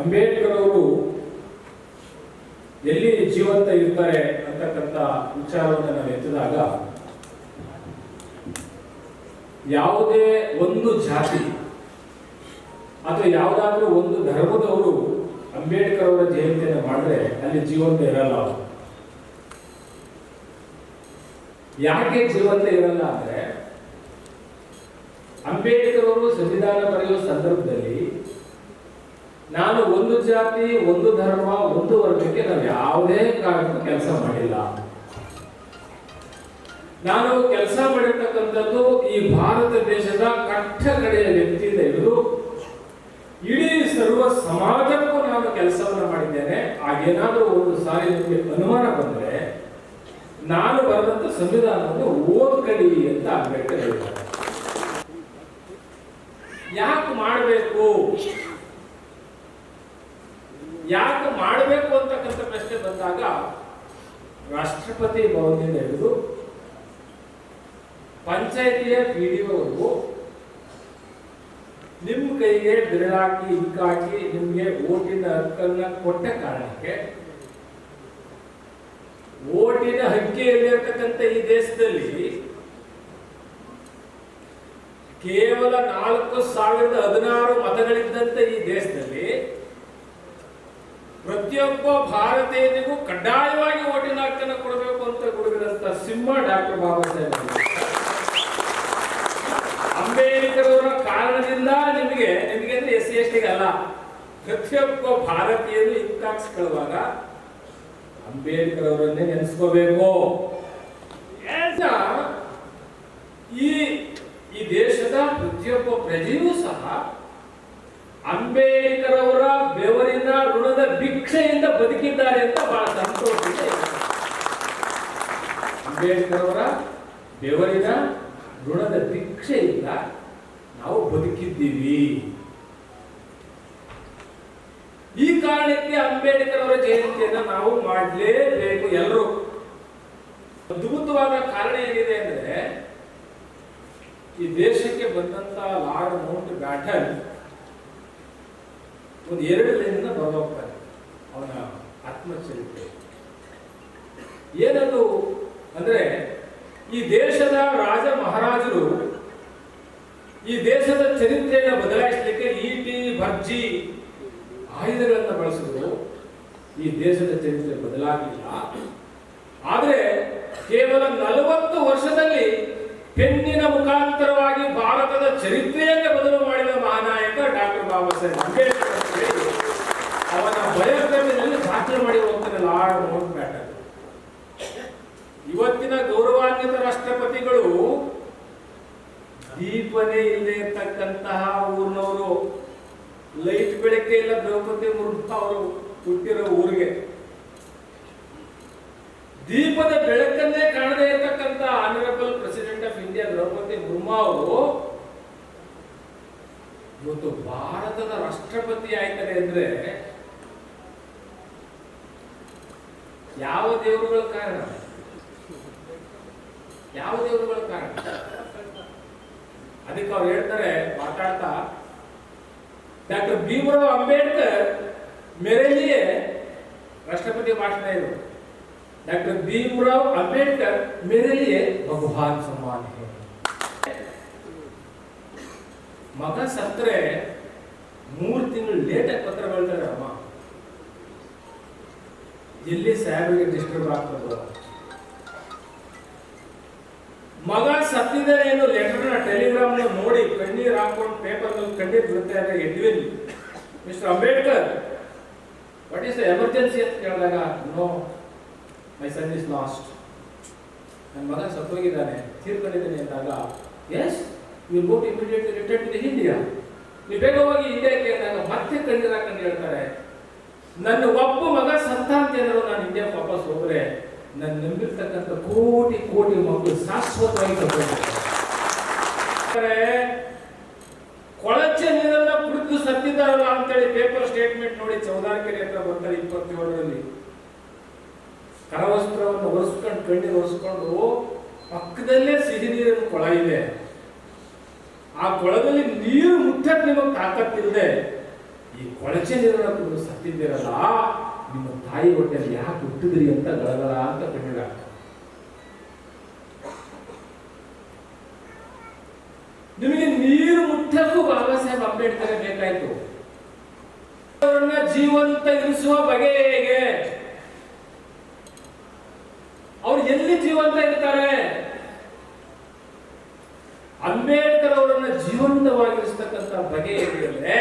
ಅಂಬೇಡ್ಕರ್ ಅವರು ಎಲ್ಲಿ ಜೀವಂತ ಇರ್ತಾರೆ ಅಂತಕ್ಕಂಥ ವಿಚಾರವನ್ನು ನಾವು ಎತ್ತಿದಾಗ, ಯಾವುದೇ ಒಂದು ಜಾತಿ ಅಥವಾ ಯಾವುದಾದ್ರೂ ಒಂದು ಧರ್ಮದವರು ಅಂಬೇಡ್ಕರ್ ಅವರ ಜಯಂತಿಯನ್ನು ಮಾಡಿದ್ರೆ ಅಲ್ಲಿ ಜೀವಂತ ಇರಲ್ಲ. ಯಾಕೆ ಜೀವಂತ ಇರಲ್ಲ ಅಂದ್ರೆ ಅಂಬೇಡ್ಕರ್ ಅವರು ಸಂವಿಧಾನ ಬರೆಯುವ ಸಂದರ್ಭದಲ್ಲಿ ನಾನು ಒಂದು ಜಾತಿ, ಒಂದು ಧರ್ಮ, ಒಂದು ವರ್ಗಕ್ಕೆ ನಾವು ಯಾವುದೇ ಕಾರಣಕ್ಕೂ ಕೆಲಸ ಮಾಡಿಲ್ಲ. ನಾನು ಕೆಲಸ ಮಾಡಿರ್ತಕ್ಕಂಥದ್ದು ಈ ಭಾರತ ದೇಶದ ಕಟ್ಟ ಕಡೆಯ ವ್ಯಕ್ತಿಯಿಂದ ಹಿಡಿದು ಇಡೀ ಸರ್ವ ಸಮಾಜಕ್ಕೂ ನಾನು ಕೆಲಸವನ್ನು ಮಾಡಿದ್ದೇನೆ. ಹಾಗೇನಾದರೂ ಒಂದು ಸಾರಿ ನಿಮಗೆ ಅನುಮಾನ ಬಂದ್ರೆ, ನಾನು ಬರೆದಂತ ಸಂವಿಧಾನವನ್ನು ಓದ್ಕಡಿ ಅಂತ ಅಂಬೇಡ್ಕರ್ ಹೇಳ್ತಾರೆ. ಯಾಕೆ ಮಾಡಬೇಕು? ಯಾಕೆ ಮಾಡಬೇಕು ಅಂತಕ್ಕಂಥ ಪ್ರಶ್ನೆ ಬಂದಾಗ ರಾಷ್ಟ್ರಪತಿ ಭವನದಿಂದ ಹಿಡಿದು ಪಂಚಾಯತಿಯ ಪಿ ಡಿ ನಿಮ್ಮ ಕೈಗೆ ಬಿರಳಾಕಿ ಹಿಂಕಾಕಿ ನಿಮಗೆ ಓಟಿನ ಹಕ್ಕನ್ನ ಕೊಟ್ಟ ಕಾರಣಕ್ಕೆ ಓಟಿನ ಹಕ್ಕಿಯಲ್ಲಿರ್ತಕ್ಕಂಥ ಈ ದೇಶದಲ್ಲಿ ಕೇವಲ ನಾಲ್ಕು ಸಾವಿರದ ಹದಿನಾರು ಮತಗಳಿದ್ದಂತೆ ಈ ದೇಶದಲ್ಲಿ ಪ್ರತಿಯೊಬ್ಬ ಭಾರತೀಯನಿಗೂ ಕಡ್ಡಾಯವಾಗಿ ಓಟಿನ ಹಕ್ಕನ್ನು ಕೊಡಬೇಕು ಅಂತ ಕೊಡಗಿದಂತ ಸಿಂಹ ಡಾಕ್ಟರ್ ಬಾಬಾ ಸಾಹೇಬ್ ಅಂಬೇಡ್ಕರ್. ಅವರ ಕಾರಣದಿಂದ ನಿಮಗೆ ನಿಮಗೆ ಅಂದ್ರೆ ಎಸ್ ಸಿ ಎಸ್ ಟಿಗೆ ಅಲ್ಲ, ಪ್ರತಿಯೊಬ್ಬ ಭಾರತೀಯರು ಹಿಂಕಾಕ್ಸ್ಕೊಳ್ಳುವಾಗ ಅಂಬೇಡ್ಕರ್ ಅವರನ್ನೇ ನೆನೆಸ್ಕೋಬೇಕು ಈ ಈ ದೇಶದ ಪ್ರತಿಯೊಬ್ಬ ಪ್ರಜೆಯೂ ಸಹ ಅಂಬೇಡ್ಕರ್ ಅವರ ಬೆವರಿನ ಋಣದ ಭಿಕ್ಷೆಯಿಂದ ಬದುಕಿದ್ದಾರೆ ಅಂತ ಬಹಳ ಸಂತೋಷ ಇದೆ. ಅಂಬೇಡ್ಕರ್ ಅವರ ಬೆವರಿನ ಋಣದ ಭಿಕ್ಷೆಯಿಂದ ನಾವು ಬದುಕಿದ್ದೀವಿ ಈ ಕಾರಣಕ್ಕೆ ಅಂಬೇಡ್ಕರ್ ಅವರ ಜಯಂತಿಯನ್ನು ನಾವು ಮಾಡಲೇಬೇಕು ಎಲ್ಲರೂ ಅದ್ಭುತವಾದ ಕಾರಣ ಏನಿದೆ ಅಂದ್ರೆ ಈ ದೇಶಕ್ಕೆ ಬಂದಂತ ಲಾರ್ಡ್ ಮೌಂಟ್ ಬ್ಯಾಟನ್ ಒಂದು ಎರಡು ಲೈನ್ ಬರೆದೋಗ್ತಾರೆ ಅವನ ಆತ್ಮಚರಿತ್ರೆ. ಏನದು ಅಂದ್ರೆ ಈ ದೇಶದ ರಾಜ ಮಹಾರಾಜರು ಈ ದೇಶದ ಚರಿತ್ರೆಯನ್ನು ಬದಲಾಯಿಸಲಿಕ್ಕೆ ಈಟಿ, ಭರ್ಜಿ ಆಯುಧಗಳನ್ನು ಬಳಸಿದ್ರು. ಈ ದೇಶದ ಚರಿತ್ರೆ ಬದಲಾಗಿಲ್ಲ ಆದರೆ ಕೇವಲ ನಲವತ್ತು ವರ್ಷದಲ್ಲಿ ಪೆನ್ನಿನ ಮುಖಾಂತರವಾಗಿ ಭಾರತದ ಚರಿತ್ರೆಯನ್ನೇ ಬದಲು ಮಾಡಿದ ಮಹಾನಾಯಕ ಡಾಕ್ಟರ್ ಬಾಬಾ ಸಾಹೇಬ್ ದಾಖಲೆ ಮಾಡಿ ಹೋಗ್ತಾರೆ ಲಾರ್ಡ್ ಮೌಂಟ್ ಇವತ್ತಿನ ಗೌರವಾನ್ವಿತ ರಾಷ್ಟ್ರಪತಿಗಳು ದೀಪನೇ ಇಲ್ಲದೆ ಇರ್ತಕ್ಕಂತಹ ಊರಿನವರು ಲೈಟ್ ಬೆಳಕೆ ಇಲ್ಲ, ದ್ರೌಪದಿ ಮುರ್ಮು ಅವರು ಹುಟ್ಟಿರೋ ಊರಿಗೆ. ದೀಪದ ಬೆಳಕನ್ನೇ ಕಾಣದೇ ಇರತಕ್ಕಂತ honourable president of India Droupadi Murmu ಅವರು ಇವತ್ತು ಭಾರತದ ರಾಷ್ಟ್ರಪತಿ ಆಯ್ತಾರೆ ಅಂದ್ರೆ ಯಾವ ದೇವರುಗಳ ಕಾರಣ. ಯಾವ ದೇವರುಗಳ ಕಾರಣ? ಅದಕ್ಕೆ ಅವ್ರು ಹೇಳ್ತಾರೆ ಮಾತಾಡ್ತಾ ಡಾಕ್ಟರ್ ಭೀಮರಾವ್ ಅಂಬೇಡ್ಕರ್ ಮೇರೆಲ್ಲಿಯೇ ರಾಷ್ಟ್ರಪತಿ ಭಾಷಣ ಇದು? ಡಾಕ್ಟರ್ ಭೀಮರಾವ್ ಅಂಬೇಡ್ಕರ್ ಮೇರೆಲ್ಲಿಯೇ? ಭಗವಾನ್ ಸಮಾನ ಮಗ ಸತ್ತರೆ ಮೂರು ತಿಂಗಳು ಲೇಟಾಗಿ ಪತ್ರ ಬೆಳ್ತಾರೆ ಅಮ್ಮ. ಎಲ್ಲಿ ಸಾಹೇಬರಿಗೆ ಡಿಸ್ಟರ್ಬ್ ಆಗ್ತದೋ. ಮಗ ಸತ್ತಿದ್ದಾರೆ ಏನು ಲೆಟರ್ನ ಟೆಲಿಗ್ರಾಮ್ ನೋಡಿ ಕಣ್ಣೀರ್ ಹಾಕೊಂಡು ಪೇಪರ್ ಕಣ್ಣೀರ್ ಬಿಡುತ್ತೆ Edwin mister Ambedkar what is emergency ಅಂತ ಕೇಳಿದಾಗ no my son is lost ನನ್ನ ಮಗ ಸತ್ತೋಗಿದ್ದಾನೆ, ತೀರ್ಕೊಂಡಿದ್ದಾನೆ ಅಂದಾಗ yes you got immediately return to India ನೀವು ಬೇಗ ಹೋಗಿ ಇಂಡಿಯಾಕ್ಕೆ ಅಂದಾಗ ಮತ್ತೆ ಕಣ್ಣೀರ್ ಹಾಕೊಂಡು ಹೇಳ್ತಾರೆ. ನನ್ನ ಒಬ್ಬ ಮಗ ಏನಾದ್ರು ನಾನು ಇಂಡಿಯಾ ವಾಪಸ್ ಹೋದ್ರೆ ನನ್ನ ನಂಬಿರ್ತಕ್ಕಂಥ ಕೋಟಿ ಕೋಟಿ ಮಕ್ಕಳು ಶಾಶ್ವತವಾಗಿ ಕಳ್ಕೊಳ್ತಾರೆ. ಕೊಳಚೆ ನೀರನ್ನ ಕುಡಿದು ಸತ್ತಿದ್ದಾರಲ್ಲ ಅಂತೇಳಿ ಪೇಪರ್ ಸ್ಟೇಟ್ಮೆಂಟ್ ನೋಡಿ ಚೌದಾರ್ಕೆರೆ ಹತ್ರ ಬರ್ತಾರೆ ಇಪ್ಪತ್ತೇಳರಲ್ಲಿ ಕರವಸ್ತ್ರವನ್ನು ಒರೆಸ್ಕೊಂಡು, ಕಣ್ಣೀರು ಒರೆಸ್ಕೊಂಡು ಪಕ್ಕದಲ್ಲೇ ಸಿಹಿ ನೀರಿನ ಕೊಳ ಇದೆ ಆ ಕೊಳದಲ್ಲಿ ನೀರು ಮುಟ್ಟಕ್ಕೆ ನಿಮಗೆ ತಾಕತ್ತಿಲ್ಲದೆ ಈ ಕೊಳಚೆ ನೀರನ್ನ ಕುಡಿದು ಸತ್ತಿದ್ದೀರಲ್ಲ ನಿಮ್ಮ ತಾಯಿ ಹೊಟ್ಟೆಯಲ್ಲಿ ಯಾಕೆ ಹುಟ್ಟಿದ್ರಿ ಅಂತ ಗಳಗಳ ಅಂತ ಕಣ್ಣೀರ ನಿಮಗೆ ನೀರು ಮುಟ್ಟಕ್ಕೂ ಬಾಬಾ ಸಾಹೇಬ್ ಅಂಬೇಡ್ಕರ್ ಬೇಕಾಯ್ತು. ಅವರನ್ನ ಜೀವಂತ ಇರಿಸುವ ಬಗೆ ಹೇಗೆ? ಅವ್ರು ಎಲ್ಲಿ ಜೀವಂತ ಇರ್ತಾರೆ? ಅಂಬೇಡ್ಕರ್ ಅವರನ್ನ ಜೀವಂತವಾಗಿರಿಸ್ತಕ್ಕಂಥ ಬಗೆ ಹೇಗೆ ಅಂದ್ರೆ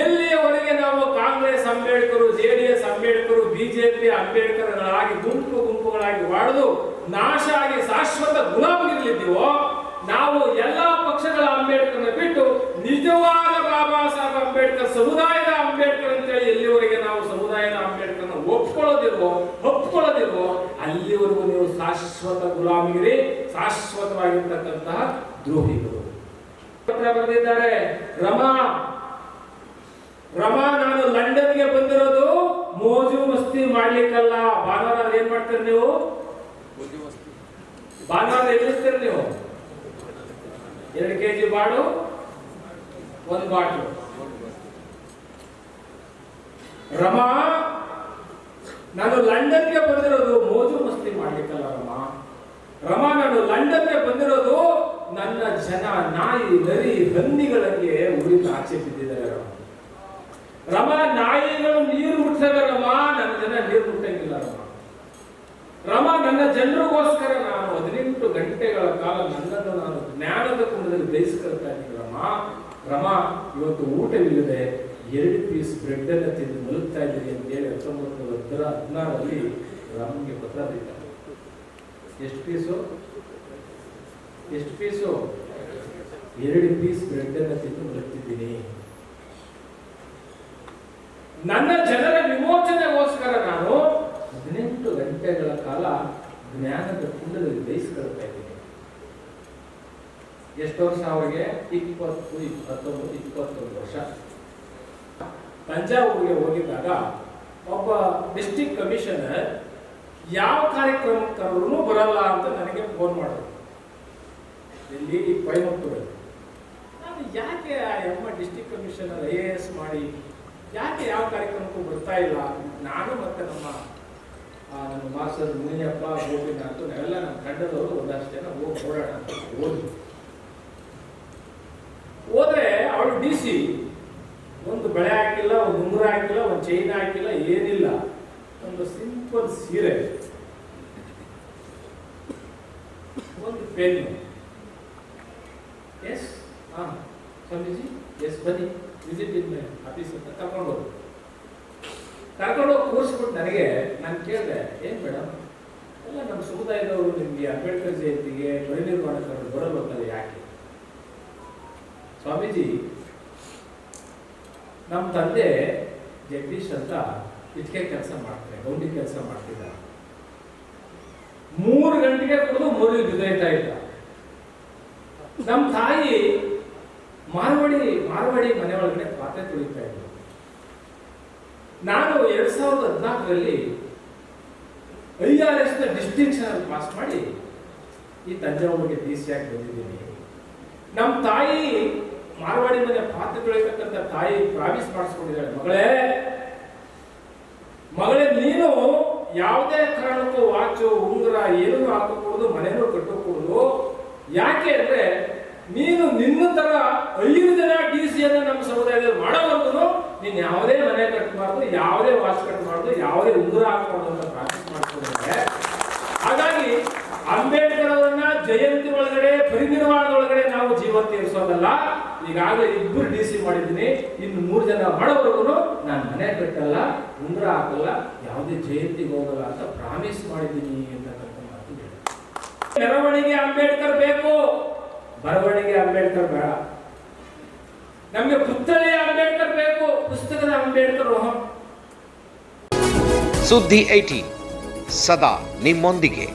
ಎಲ್ಲಿಯವರೆಗೆ ನಾವು Congress Ambedkar, JDS Ambedkar, BJP ಅಂಬೇಡ್ಕರ್ಗಳಾಗಿ ಗುಂಪು ಗುಂಪುಗಳಾಗಿ ವಾಡದು ನಾಶ ಆಗಿ ಶಾಶ್ವತ ಗುಲಾಮಗಿರ್ಲಿದ್ದೀವೋ, ನಾವು ಎಲ್ಲಾ ಪಕ್ಷಗಳ ಅಂಬೇಡ್ಕರ್ನ ಬಿಟ್ಟು ನಿಜವಾದ ಬಾಬಾ ಸಾಹೇಬ್ ಅಂಬೇಡ್ಕರ್ ಸಮುದಾಯದ ಅಂಬೇಡ್ಕರ್ ಅಂತೇಳಿ ಎಲ್ಲಿವರೆಗೆ ನಾವು ಸಮುದಾಯದ ಅಂಬೇಡ್ಕರ್ನ ಒಪ್ಕೊಳ್ಳೋದಿಲ್ವೋ ಒಪ್ಕೊಳ್ಳೋದಿಲ್ವೋ, ಅಲ್ಲಿವರೆಗೂ ನೀವು ಶಾಶ್ವತ ಗುಲಾಮಿಗಿರಿ, ಶಾಶ್ವತವಾಗಿರ್ತಕ್ಕಂತಹ ದ್ರೋಹಿಗಳು. ಪತ್ರ ಬರೆದಿದ್ದಾರೆ, ರಮಾ ರಮಾ ನಾನು ಲಂಡನ್ಗೆ ಬಂದಿರೋದು ಮೋಜು ಮಸ್ತಿ ಮಾಡ್ಲಿಕ್ಕಲ್ಲ. ಭಾನುವಾರ ಏನ್ ಮಾಡ್ತೀರಿ ನೀವು? ಭಾನುವಾರ ಎಲ್ಲಿರ್ತೀರಿ ನೀವು? ಎರಡು ಕೆಜಿ ಬಾಡು ಒಂದು ಬಾಟ್ಲು ರಮಾ ನಾನು ಲಂಡನ್ಗೆ ಬಂದಿರೋದು ಮೋಜು ಮಸ್ತಿ ಮಾಡ್ಲಿಕ್ಕಲ್ಲ ರಮಾ. ರಮಾ ನಾನು ಲಂಡನ್ಗೆ ಬಂದಿರೋದು ನನ್ನ ಜನ ನಾಯಿ ನರಿ ಹಂದಿಗಳಿಗೆ ಉಳಿದು ಆಚೆ ಬಿದ್ದಿದ್ದಾರೆ ರಮ. ರಮ ನಾಯಿಗಳು ನೀರು ಮುಟ್ಟಿಸ ರಮ, ನನ್ನ ಜನ ನೀರು ಮುಟ್ಟಂಗಿಲ್ಲ ರಮ. ರಮ ನನ್ನ ಜನರಿಗೋಸ್ಕರ ನಾನು ಹದಿನೆಂಟು ಗಂಟೆಗಳ ಕಾಲ ನನ್ನನ್ನು ನಾನು ಜ್ಞಾನದ ಕುಂಡದಲ್ಲಿ ಬೇಯಿಸ್ಕೊಳ್ತಾ ಇದ್ದೀನಿ ರಮ. ರಮ, ಇವತ್ತು ಊಟವಿಲ್ಲದೆ ಎರಡು ಪೀಸ್ ಬ್ರೆಡ್ ಅನ್ನು ತಿಂದು ಮಲಗ್ತಾ ಅಂತ ಹೇಳಿ ಹತ್ತೊಂಬತ್ತು ನೂರ ಹತ್ತರ ಹದಿನಾರರಲ್ಲಿ ರಾಮನಿಗೆ ಪತ್ರ ಬರೀತಾರೆ ಎಷ್ಟು ಪೀಸು ಎಷ್ಟು ಪೀಸು ಎರಡು ಪೀಸ್ ಬ್ರೆಡ್ ಅನ್ನು ತಿಂದು ಮಲಗ್ತಿದ್ದೀನಿ. ನನ್ನ ಜನರ ವಿಮೋಚನೆಗೋಸ್ಕರ ನಾನು ಹದಿನೆಂಟು ಗಂಟೆಗಳ ಕಾಲ ಜ್ಞಾನದ ಕುಂಡದಲ್ಲಿ ಬೇಯಿಸ್ಕೊಳ್ತಾ ಇದ್ದೀನಿ. ಎಷ್ಟು ವರ್ಷ ಅವರಿಗೆ? ಇಪ್ಪತ್ತು, ಇಪ್ಪತ್ತೊಂದು ಇಪ್ಪತ್ತೊಂದು ವರ್ಷ. ತಂಜಾವೂರಿಗೆ ಹೋಗಿದ್ದಾಗ ಒಬ್ಬ ಡಿಸ್ಟಿಕ್ ಕಮಿಷನರ್ ಯಾವ ಕಾರ್ಯಕ್ರಮಕ್ಕೆ ಬರಲ್ಲ ಅಂತ ನನಗೆ ಫೋನ್ ಮಾಡಿದ್ರು. ಇಲ್ಲಿ ಕೊಯಮತ್ತೂರಲ್ಲಿ. ನಾನು ಯಾಕೆ ಆ ಎಮ್ಮ district commissioner I A S ಮಾಡಿ ಯಾಕೆ ಯಾವ ಕಾರ್ಯಕ್ರಮಕ್ಕೂ ಬರ್ತಾ ಇಲ್ಲ? ನಾನು ಮತ್ತೆ ನಮ್ಮ ನಮ್ಮ ಮಾಸ್ಟರ್ ಮುನಿಯಪ್ಪ, ಗೋಪಿನಾಥ್ ನಾವೆಲ್ಲ ನಮ್ಮ ತಂಡದವರು ಒಂದಷ್ಟು ಜನ ಹೋಗಿ ಓಡಾಡ ಹೋದ್ವಿ. ಹೋದ್ರೆ ಅವಳು ಡಿ ಸಿ. ಒಂದು ಬಳೆ ಹಾಕಿಲ್ಲ, ಒಂದು ಉಂಗುರ ಹಾಕಿಲ್ಲ, ಒಂದು ಚೈನ್ ಹಾಕಿಲ್ಲ, ಏನಿಲ್ಲ. ಒಂದು ಸಿಂಪಲ್ ಸೀರೆ. ಒಂದು ಪೆನ್ ಎಸ್ ಹಾ. ಸ್ವಾಮೀಜಿ? ಎಸ್ ಬನ್ನಿ. ವಿಸಿಟ್ ಮೈ ಆಫೀಸ್ ಅಂತ ಕರ್ಕೊಂಡು ಹೋದ್ರು ಕರ್ಕೊಂಡು ಹೋಗಿ, ಕೂರಿಸ್ಬಿಟ್ಟು ನನಗೆ, ನಾನು ಕೇಳಿದೆ, ಏನ್ ಮೇಡಮ್? ಎಲ್ಲ ನಮ್ಮ ಸಮುದಾಯದವರು ನಿಮಗೆ ಅಂಬೇಡ್ಕರ್ ಜಯಂತಿಗೆ ಪರಿನಿರ್ವಾಣಕರು ಬರಬೇಕಲ್ಲ ಯಾಕೆ? ಸ್ವಾಮೀಜಿ, ನಮ್ಮ ತಂದೆ ಜಗದೀಶ್ ಅಂತ ಇಟ್ಕೆ ಕೆಲಸ ಮಾಡ್ತಾರೆ, ಗೌಂಡಿ ಕೆಲಸ ಮಾಡ್ತಿದ್ದ ಮೂರು ಗಂಟೆಗೆ ಕುಡಿದು ಮೂರು ಬಿದ್ದಾಯ್ತಾ ಇದ್ದ. ನಮ್ಮ ತಾಯಿ ಮಾರ್ವಾಡಿ ಮಾರ್ವಾಡಿ ಮನೆ ಒಳಗಡೆ ಪಾತ್ರೆ ತುಳಿತಾ ಇದ್ದರು ನಾನು ಎರಡು ಸಾವಿರದ ಹದಿನಾಲ್ಕರಲ್ಲಿ I R S distinction pass ಮಾಡಿ ಈ ತಂಜಾವೂರಿಗೆ ಡಿ ಸಿ ಆಗಿ ಬಂದಿದ್ದೀನಿ. ನಮ್ಮ ತಾಯಿ ಮಾರ್ವಾಡಿ ಮನೆ ಪಾತ್ರೆ ತೊಳಿತಕ್ಕಂಥ ತಾಯಿ ಪ್ರಾಮಿಸ್ ಮಾಡಿಸ್ಕೊಂಡಿದ್ದಾಳೆ ಮಗಳೇ ಮಗಳೇ, ನೀನು ಯಾವುದೇ ಕಾರಣಕ್ಕೂ ವಾಚು, ಉಂಗುರ ಏನೂ ಹಾಕக்கூಡದು ಮನೆಯೂ ಕಟ್ಟಕೂಡದು, ಯಾಕೆ ಅಂದ್ರೆ ನೀನು ನಿನ್ನ ತರ ಐದು ಜನ ಡಿ ಸಿ ಅನ್ನ ನಮ್ಮ ಸಮುದಾಯದಲ್ಲಿ ಮಾಡೋವರೆಗೂ ನೀನು ಯಾವುದೇ ಮನೆ ಕಟ್ಟಬಾರ್ದು ಯಾವುದೇ ವಾಚ್ ಕಟ್ಟಬಾರ್ದು ಯಾವುದೇ ಉಂಗುರ ಹಾಕಬಾರ್ದು ಅಂತ ಪ್ರಾರ್ಥನೆ ಮಾಡ್ಕೊಂಡಿದ್ದಾರೆ ಹಾಗಾಗಿ ಅಂಬೇಡ್ಕರ್ ಅವರನ್ನ ಜಯಂತಿ ಒಳಗಡೆ ಪರಿನಿರ್ವಾಣದೊಳಗಡೆ ನಾವು ಜೀವಂತ ಇರಿಸೋದಲ್ಲ ಈಗಾಗಲೇ ಇಬ್ಬರು ಡಿ ಸಿ ಮಾಡಿದ್ದೀನಿ. ಇನ್ನು ಮೂರು ಜನ ಮಾಡೋವರೆಗೂ ನಾನು ಮನೆ ಕಟ್ಟಲ್ಲ, ಉಂಗುರ ಹಾಕಲ್ಲ, ಯಾವುದೇ ಜಯಂತಿಗೆ ಹೋಗಲ್ಲ ಅಂತ ಪ್ರಾಮಿಸ್ ಮಾಡಿದ್ದೀನಿ ಅಂತ. ಮೆರವಣಿಗೆ ಅಂಬೇಡ್ಕರ್ ಬೇಕು. ಬರವಣಿಗೆ ಅಂಬೇಡ್ಕರ್ ಬೇಡ. ನಮಗೆ ಪುತ್ಥಳಿಯ ಅಂಬೇಡ್ಕರ್ ಬೇಕು ಪುಸ್ತಕದ ಅಂಬೇಡ್ಕರ್ ಸುದ್ದಿ ಐಟಿ ಸದಾ ನಿಮ್ಮೊಂದಿಗೆ.